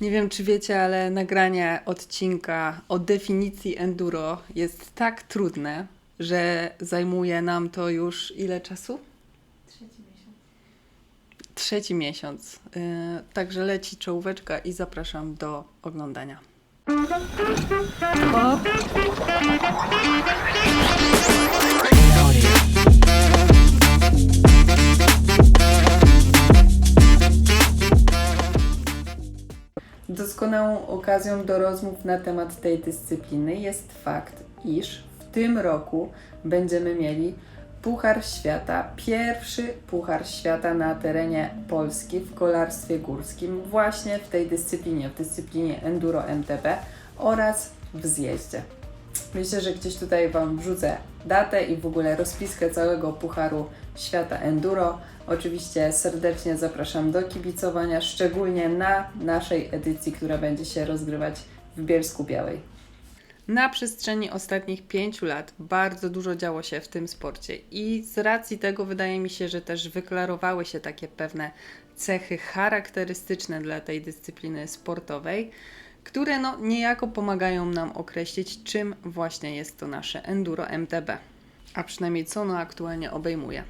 Nie wiem, czy wiecie, ale nagranie odcinka o definicji enduro jest tak trudne, że zajmuje nam to już ile czasu? Trzeci miesiąc. Trzeci miesiąc. Yy, także leci czołóweczka i zapraszam do oglądania. O, Doskonałą okazją do rozmów na temat tej dyscypliny jest fakt, iż w tym roku będziemy mieli Puchar Świata, pierwszy Puchar Świata na terenie Polski w kolarstwie górskim, właśnie w tej dyscyplinie, w dyscyplinie Enduro MTB oraz w zjeździe. Myślę, że gdzieś tutaj Wam wrzucę datę i w ogóle rozpiskę całego Pucharu Świata Enduro. Oczywiście serdecznie zapraszam do kibicowania, szczególnie na naszej edycji, która będzie się rozgrywać w Bielsku Białej. Na przestrzeni ostatnich pięciu lat bardzo dużo działo się w tym sporcie i z racji tego wydaje mi się, że też wyklarowały się takie pewne cechy charakterystyczne dla tej dyscypliny sportowej, które no niejako pomagają nam określić, czym właśnie jest to nasze enduro MTB, a przynajmniej co ono aktualnie obejmuje.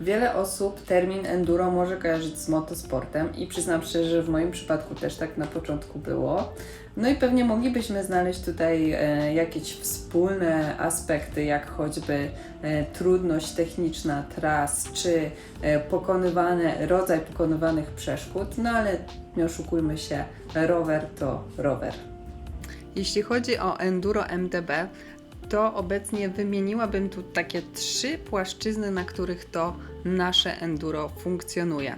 Wiele osób termin enduro może kojarzyć z motosportem i przyznam szczerze, że w moim przypadku też tak na początku było. No i pewnie moglibyśmy znaleźć tutaj e, jakieś wspólne aspekty, jak choćby e, trudność techniczna tras, czy e, pokonywane, rodzaj pokonywanych przeszkód, no ale nie oszukujmy się, rower to rower. Jeśli chodzi o enduro MTB, to obecnie wymieniłabym tu takie trzy płaszczyzny, na których to nasze enduro funkcjonuje.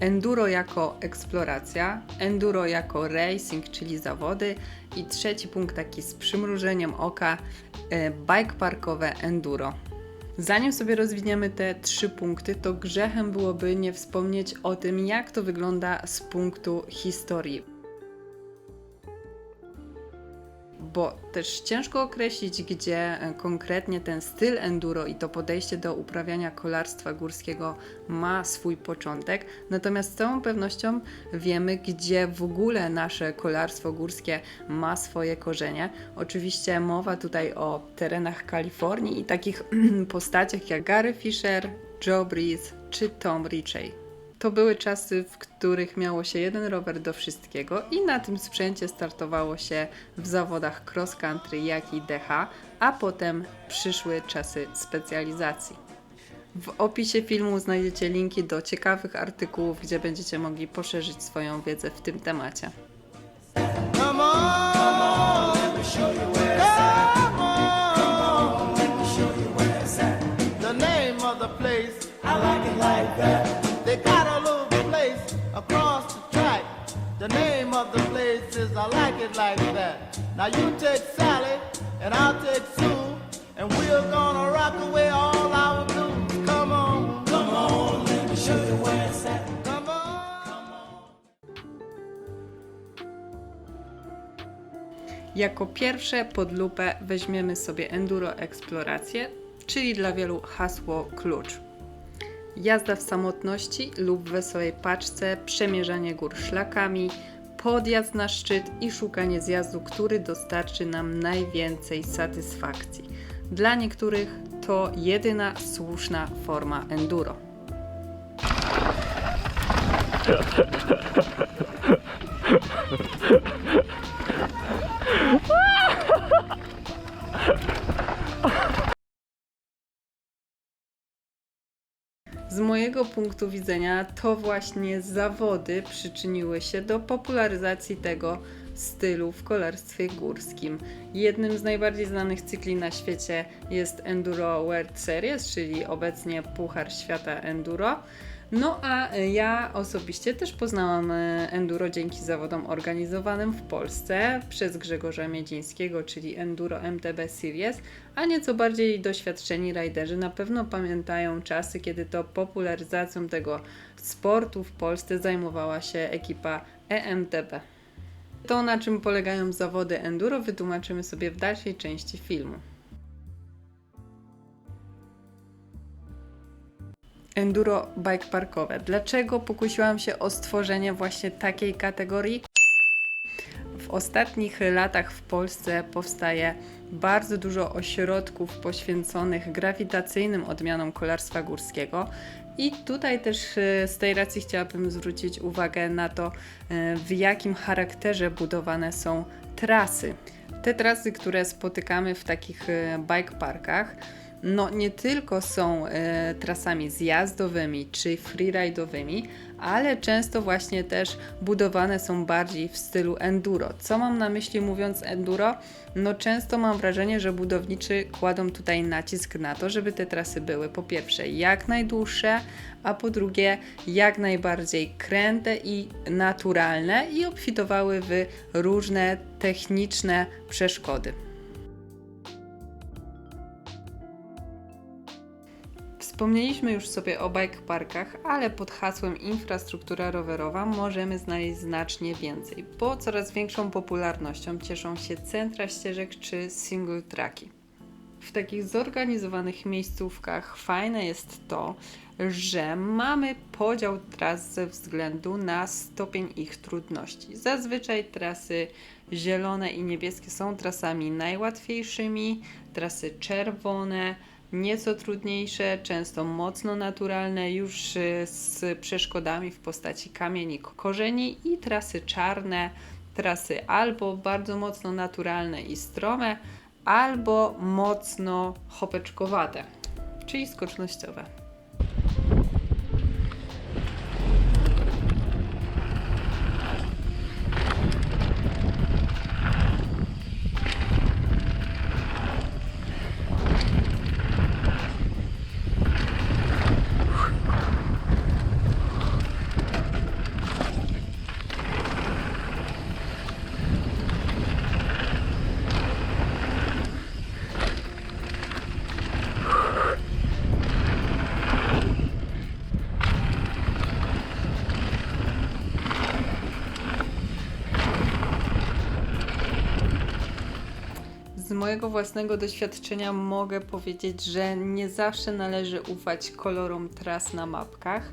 Enduro jako eksploracja, enduro jako racing, czyli zawody i trzeci punkt taki z przymrużeniem oka, e, bike parkowe enduro. Zanim sobie rozwiniemy te trzy punkty, to grzechem byłoby nie wspomnieć o tym, jak to wygląda z punktu historii bo też ciężko określić, gdzie e, konkretnie ten styl enduro i to podejście do uprawiania kolarstwa górskiego ma swój początek. Natomiast z całą pewnością wiemy, gdzie w ogóle nasze kolarstwo górskie ma swoje korzenie. Oczywiście mowa tutaj o terenach Kalifornii i takich postaciach jak Gary Fisher, Joe Breeze czy Tom Ritchie. To były czasy, w których miało się jeden rower do wszystkiego i na tym sprzęcie startowało się w zawodach cross country, jak i DH, a potem przyszły czasy specjalizacji. W opisie filmu znajdziecie linki do ciekawych artykułów, gdzie będziecie mogli poszerzyć swoją wiedzę w tym temacie. Name of the place is I like it like that. Now you take Sally and I'll take Sue, and we're gonna rock away all our blues. Come on, come on, let me show you where it's at. Come on, come on. Jako pierwsze pod lupę weźmiemy sobie enduro eksplorację, czyli dla wielu hasło klucz. Jazda w samotności lub wesołej paczce, przemierzanie gór szlakami, podjazd na szczyt i szukanie zjazdu, który dostarczy nam najwięcej satysfakcji. Dla niektórych to jedyna słuszna forma enduro. mojego punktu widzenia to właśnie zawody przyczyniły się do popularyzacji tego stylu w kolarstwie górskim. Jednym z najbardziej znanych cykli na świecie jest Enduro World Series, czyli obecnie Puchar Świata Enduro. No a ja osobiście też poznałam e, enduro dzięki zawodom organizowanym w Polsce przez Grzegorza Miedzińskiego, czyli Enduro MTB Series, a nieco bardziej doświadczeni rajderzy na pewno pamiętają czasy, kiedy to popularyzacją tego sportu w Polsce zajmowała się ekipa EMTB. To, na czym polegają zawody enduro, wytłumaczymy sobie w dalszej części filmu. Enduro bike parkowe. Dlaczego pokusiłam się o stworzenie właśnie takiej kategorii? ostatnich latach w Polsce powstaje bardzo dużo ośrodków poświęconych grawitacyjnym odmianom kolarstwa górskiego. I tutaj też e, z tej racji chciałabym zwrócić uwagę na to, e, w jakim charakterze budowane są trasy. Te trasy, które spotykamy w takich e, bike parkach, no nie tylko są e, trasami zjazdowymi czy freeridowymi, ale często właśnie też budowane są bardziej w stylu enduro. Co mam na myśli mówiąc enduro? No często mam wrażenie, że budowniczy kładą tutaj nacisk na to, żeby te trasy były po pierwsze jak najdłuższe, a po drugie jak najbardziej kręte i naturalne i obfitowały w różne techniczne przeszkody. Wspomnieliśmy już sobie o bike parkach, ale pod hasłem infrastruktura rowerowa możemy znaleźć znacznie więcej, bo coraz większą popularnością cieszą się centra ścieżek czy single tracki. W takich zorganizowanych miejscówkach fajne jest to, że mamy podział tras ze względu na stopień ich trudności. Zazwyczaj trasy zielone i niebieskie są trasami najłatwiejszymi, trasy czerwone nieco trudniejsze, często mocno naturalne, już y, z przeszkodami w postaci kamieni, korzeni i trasy czarne, trasy albo bardzo mocno naturalne i strome, albo mocno chopeczkowate, czyli skocznościowe. Mojego własnego doświadczenia mogę powiedzieć, że nie zawsze należy ufać kolorom tras na mapkach,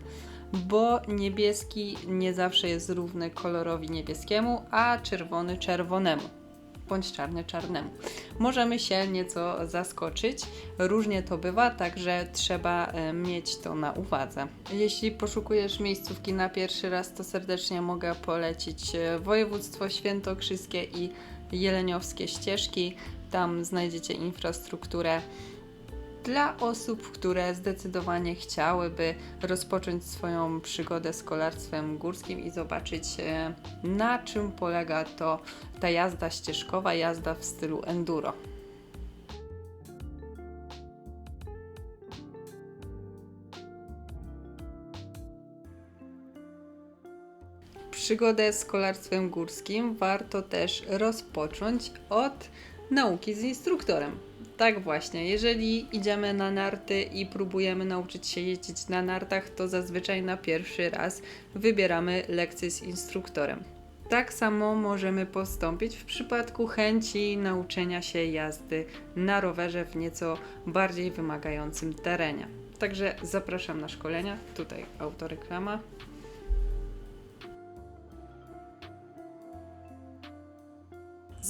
bo niebieski nie zawsze jest równy kolorowi niebieskiemu, a czerwony czerwonemu bądź czarny czarnemu. Możemy się nieco zaskoczyć, różnie to bywa, także trzeba e, mieć to na uwadze. Jeśli poszukujesz miejscówki na pierwszy raz, to serdecznie mogę polecić e, województwo świętokrzyskie i jeleniowskie ścieżki. Tam znajdziecie infrastrukturę dla osób, które zdecydowanie chciałyby rozpocząć swoją przygodę z kolarstwem górskim i zobaczyć, e, na czym polega to ta jazda ścieżkowa, jazda w stylu enduro. Przygodę z kolarstwem górskim warto też rozpocząć od nauki z instruktorem. Tak właśnie, jeżeli idziemy na narty i próbujemy nauczyć się jeździć na nartach, to zazwyczaj na pierwszy raz wybieramy lekcję z instruktorem. Tak samo możemy postąpić w przypadku chęci nauczenia się jazdy na rowerze w nieco bardziej wymagającym terenie. Także zapraszam na szkolenia. Tutaj autoreklama.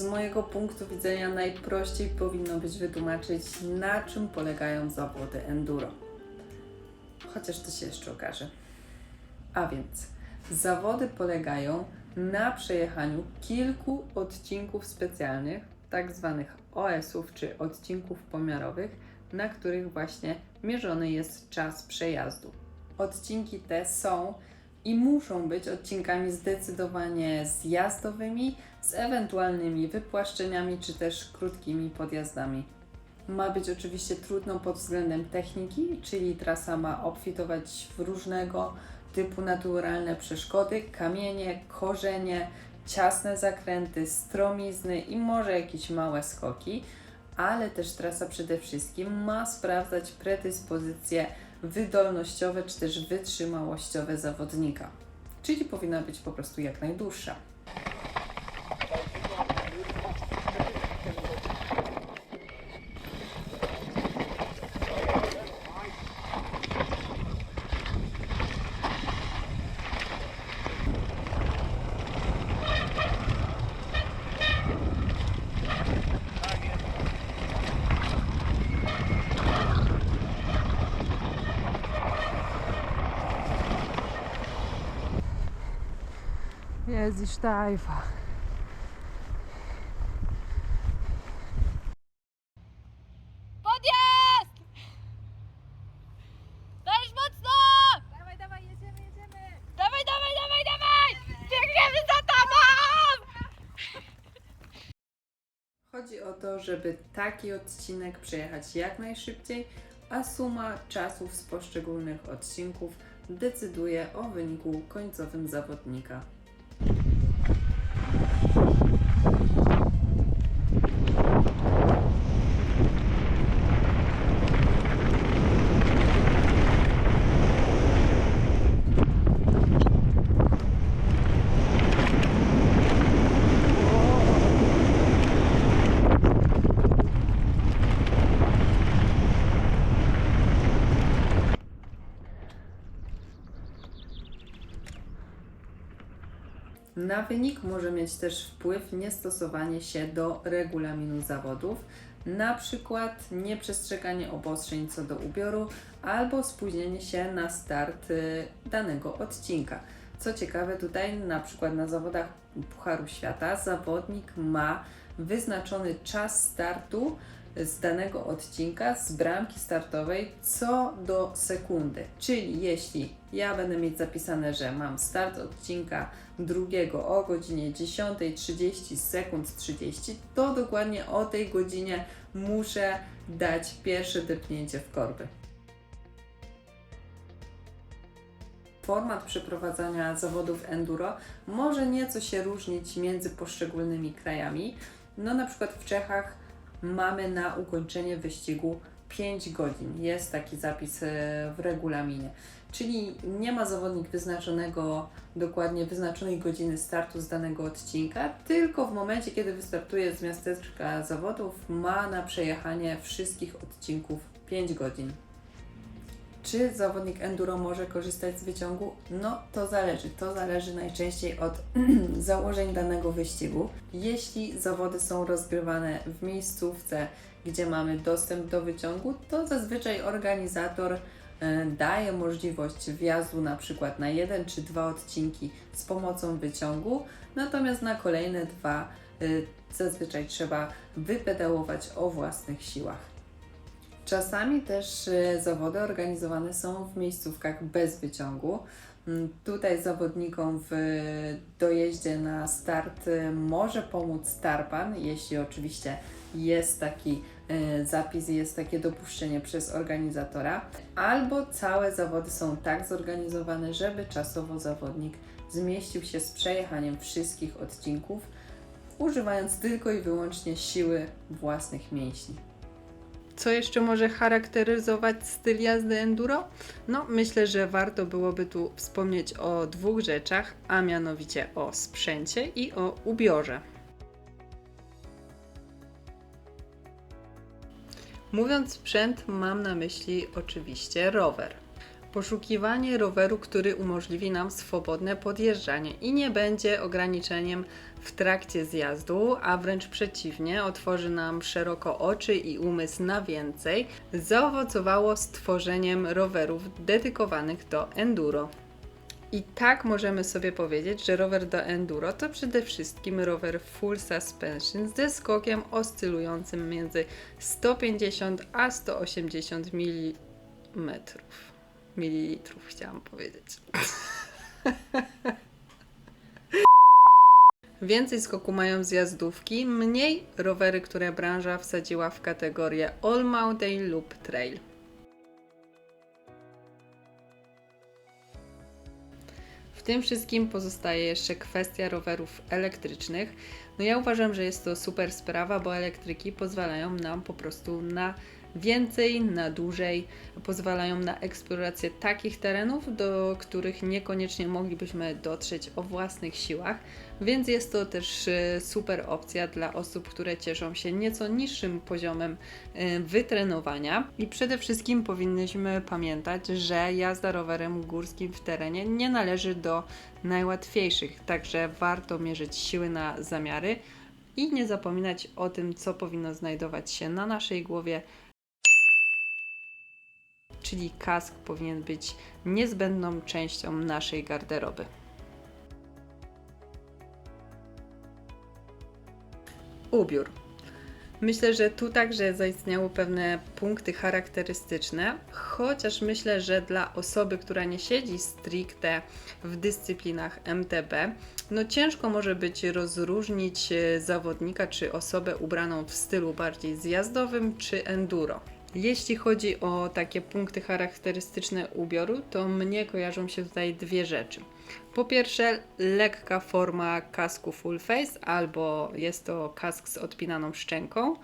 Z mojego punktu widzenia najprościej powinno być wytłumaczyć, na czym polegają zawody enduro. Chociaż to się jeszcze okaże. A więc zawody polegają na przejechaniu kilku odcinków specjalnych, tak zwanych OS-ów czy odcinków pomiarowych, na których właśnie mierzony jest czas przejazdu. Odcinki te są i muszą być odcinkami zdecydowanie zjazdowymi, z ewentualnymi wypłaszczeniami czy też krótkimi podjazdami. Ma być oczywiście trudno pod względem techniki, czyli trasa ma obfitować w różnego typu naturalne przeszkody, kamienie, korzenie, ciasne zakręty, stromizny i może jakieś małe skoki, ale też trasa przede wszystkim ma sprawdzać predyspozycje wydolnościowe czy też wytrzymałościowe zawodnika. Czyli powinna być po prostu jak najdłuższa. Jest die Steife. Podjazd! Dajesz mocno! Dawaj, dawaj, jedziemy, jedziemy! Dawaj, dawaj, dawaj, dawaj! Biegniemy za tobą! Chodzi o to, żeby taki odcinek przejechać jak najszybciej, a suma czasów z poszczególnych odcinków decyduje o wyniku końcowym zawodnika. Na wynik może mieć też wpływ niestosowanie się do regulaminu zawodów, na przykład nieprzestrzeganie obostrzeń co do ubioru albo spóźnienie się na start y, danego odcinka. Co ciekawe, tutaj na przykład na zawodach Pucharu Świata zawodnik ma wyznaczony czas startu z danego odcinka, z bramki startowej co do sekundy. Czyli jeśli ja będę mieć zapisane, że mam start odcinka drugiego o godzinie 10.30 sekund 30, to dokładnie o tej godzinie muszę dać pierwsze depnięcie w korby. Format przeprowadzania zawodów enduro może nieco się różnić między poszczególnymi krajami. No na przykład w Czechach mamy na ukończenie wyścigu 5 godzin. Jest taki zapis e, w regulaminie. Czyli nie ma zawodnik wyznaczonego, dokładnie wyznaczonej godziny startu z danego odcinka, tylko w momencie, kiedy wystartuje z miasteczka zawodów, ma na przejechanie wszystkich odcinków 5 godzin. Czy zawodnik enduro może korzystać z wyciągu? No to zależy. To zależy najczęściej od założeń danego wyścigu. Jeśli zawody są rozgrywane w miejscówce, gdzie mamy dostęp do wyciągu, to zazwyczaj organizator e, daje możliwość wjazdu na przykład na jeden czy dwa odcinki z pomocą wyciągu, natomiast na kolejne dwa e, zazwyczaj trzeba wypedałować o własnych siłach. Czasami też e, zawody organizowane są w miejscówkach bez wyciągu. Mm, Tutaj zawodnikom w dojeździe na start e, może pomóc Starpan, jeśli oczywiście jest taki e, zapis jest takie dopuszczenie przez organizatora, albo całe zawody są tak zorganizowane, żeby czasowo zawodnik zmieścił się z przejechaniem wszystkich odcinków, używając tylko i wyłącznie siły własnych mięśni. Co jeszcze może charakteryzować styl jazdy enduro? No, myślę, że warto byłoby tu wspomnieć o dwóch rzeczach, a mianowicie o sprzęcie i o ubiorze. Mówiąc sprzęt, mam na myśli oczywiście rower. Poszukiwanie roweru, który umożliwi nam swobodne podjeżdżanie i nie będzie ograniczeniem w trakcie zjazdu, a wręcz przeciwnie, otworzy nam szeroko oczy i umysł na więcej, zaowocowało stworzeniem rowerów dedykowanych do enduro. I tak możemy sobie powiedzieć, że rower do enduro to przede wszystkim rower full suspension ze skokiem oscylującym między 150 a 180 mm. Mililitrów chciałam powiedzieć. Więcej skoku mają zjazdówki, mniej rowery, które branża wsadziła w kategorię All Mountain lub Trail. W tym wszystkim pozostaje jeszcze kwestia rowerów elektrycznych. No ja uważam, że jest to super sprawa, bo elektryki pozwalają nam po prostu na więcej, na dłużej, pozwalają na eksplorację takich terenów, do których niekoniecznie moglibyśmy dotrzeć o własnych siłach, więc jest to też e, super opcja dla osób, które cieszą się nieco niższym poziomem e, wytrenowania. I przede wszystkim powinniśmy pamiętać, że jazda rowerem górskim w terenie nie należy do najłatwiejszych, także warto mierzyć siły na zamiary i nie zapominać o tym, co powinno znajdować się na naszej głowie, czyli kask powinien być niezbędną częścią naszej garderoby. Ubiór. Myślę, że tu także zaistniały pewne punkty charakterystyczne, chociaż myślę, że dla osoby, która nie siedzi stricte w dyscyplinach MTB, no ciężko może być rozróżnić e, zawodnika czy osobę ubraną w stylu bardziej zjazdowym czy enduro. Jeśli chodzi o takie punkty charakterystyczne ubioru, to mnie kojarzą się tutaj dwie rzeczy. Po pierwsze, lekka forma kasku full face, albo jest to kask z odpinaną szczęką.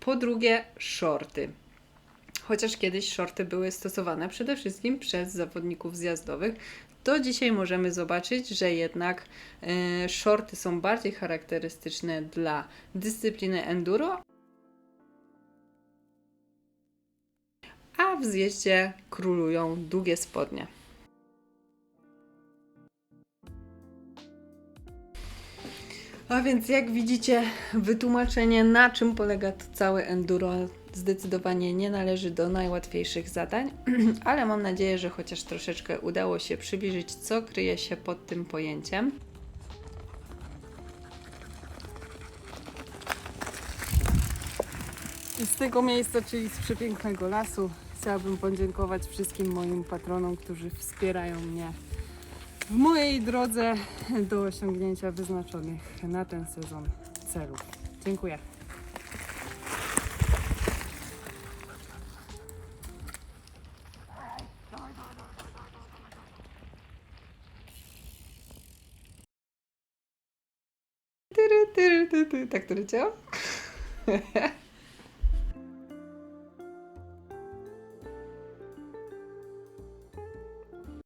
Po drugie, shorty. Chociaż kiedyś shorty były stosowane przede wszystkim przez zawodników zjazdowych, to dzisiaj możemy zobaczyć, że jednak e, shorty są bardziej charakterystyczne dla dyscypliny enduro, a w zjeździe królują długie spodnie. A więc jak widzicie, wytłumaczenie na czym polega to całe enduro zdecydowanie nie należy do najłatwiejszych zadań, ale mam nadzieję, że chociaż troszeczkę udało się przybliżyć, co kryje się pod tym pojęciem. Z tego miejsca, czyli z przepięknego lasu, chciałabym podziękować wszystkim moim patronom, którzy wspierają mnie w mojej drodze do osiągnięcia wyznaczonych na ten sezon celów. Dziękuję. Tak to leciało?